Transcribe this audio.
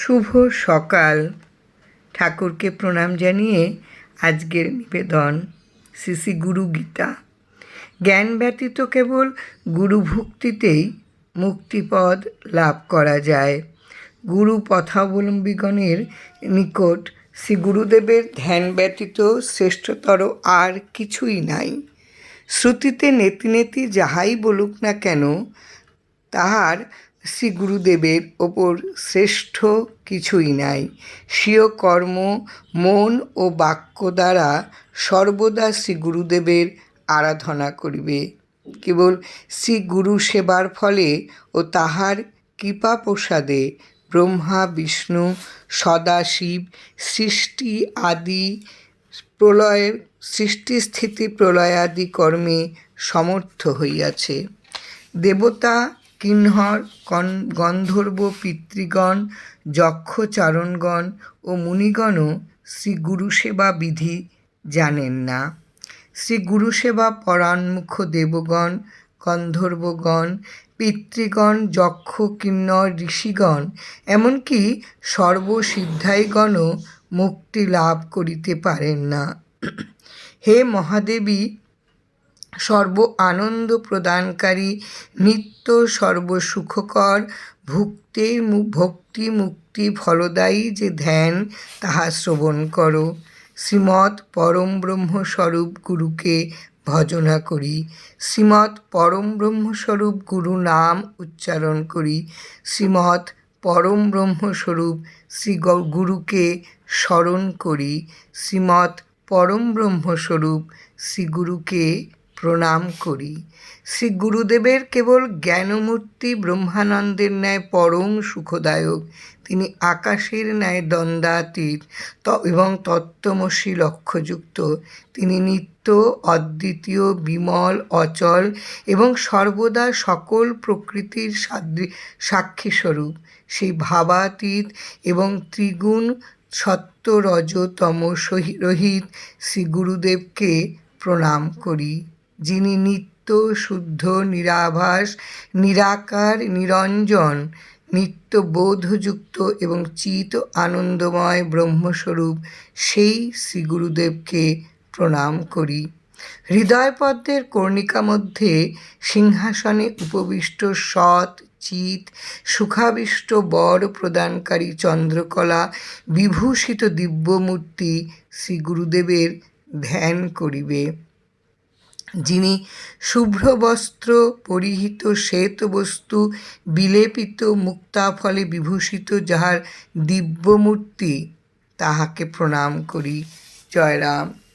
শুভ সকাল। ঠাকুরকে প্রণাম জানিয়ে আজকের নিবেদন শ্রী গুরু গীতা। জ্ঞান ব্যতীত কেবল গুরুভক্তিতেই মুক্তিপদ লাভ করা যায়। গুরু পথাবলম্বীগণের নিকট শ্রী গুরুদেবের ধ্যান ব্যতীত শ্রেষ্ঠতর আর কিছুই নাই। শ্রুতিতে নেতি নেতি যাহাই বলুক না কেন, তাহার শ্রী গুরুদেবের ওপর শ্রেষ্ঠ কিছুই নাই। স্বীয় কর্ম, মন ও বাক্য দ্বারা সর্বদা শ্রী গুরুদেবের আরাধনা করিবে। কেবল শ্রী গুরু সেবার ফলে ও তাহার কৃপা প্রসাদে ব্রহ্মা, বিষ্ণু, সদাশিব, সৃষ্টি আদি প্রলয়ের সৃষ্টি স্থিতি প্রলয়াদি কর্মে সমর্থ হইয়াছে। দেবতা কিন্নর কন- গন্ধর্ব পিতৃগণ যক্ষচারণগণ ও মুনিগণও শ্রী গুরুসেবা বিধি জানেন না। শ্রী গুরুসেবা পরাণমুখ দেবগণ, গন্ধর্বগণ, পিতৃগণ, যক্ষ, কিন্নর, ঋষিগণ, এমনকি সর্বসিদ্ধাইগণও মুক্তি লাভ করিতে পারেন না। হে মহাদেবী সর্ব আনন্দ প্রদানকারী, নিত্য সর্বসুখকর ভুক্তি ভক্তি মুক্তি ফলদায়ী যে ধ্যান, তাহা শ্রবণ করো। শ্রীমৎ পরম ব্রহ্মস্বরূপ গুরুকে ভজনা করি। শ্রীমৎ পরম ব্রহ্মস্বরূপ গুরু নাম উচ্চারণ করি। শ্রীমৎ পরম ব্রহ্মস্বরূপ শ্রী গুরুকে স্মরণ করি। শ্রীমৎ পরম ব্রহ্মস্বরূপ শ্রী গুরুকে প্রণাম করি। শ্রী গুরুদেবের কেবল জ্ঞানমূর্তি ব্রহ্মানন্দের ন্যায় পরম সুখদায়ক, তিনি আকাশের ন্যায় দ্বন্দ্বাতীত ত এবং তত্ত্বমসী লক্ষ্যযুক্ত। তিনি নিত্য, অদ্বিতীয়, বিমল, অচল এবং সর্বদা সকল প্রকৃতির সাক্ষীস্বরূপ। সেই ভাবাতীত এবং ত্রিগুণ সত্য রজ সহি- রহিত শ্রী গুরুদেবকে প্রণাম করি। যিনি নিত্য শুদ্ধ, নিরাভাস, নিরাকার, নিরঞ্জন, নিত্য বোধযুক্ত এবং চিত আনন্দময় ব্রহ্মস্বরূপ, সেই শ্রী গুরুদেবকে প্রণাম করি। হৃদয়পদ্মের কর্ণিকা মধ্যে সিংহাসনে উপবিষ্ট সৎ, চিত, সুখাবিষ্ট, বর প্রদানকারী চন্দ্রকলা, বিভূষিত দিব্যমূর্তি শ্রী গুরুদেবের ধ্যান করিবে। যিনি শুভ্র বস্ত্র পরিহিত শ্বেতবস্তু বিলেপিত মুক্তাফলে বিভূষিত যাহার দিব্যমূর্তি, তাহাকে প্রণাম করি। জয় রাম।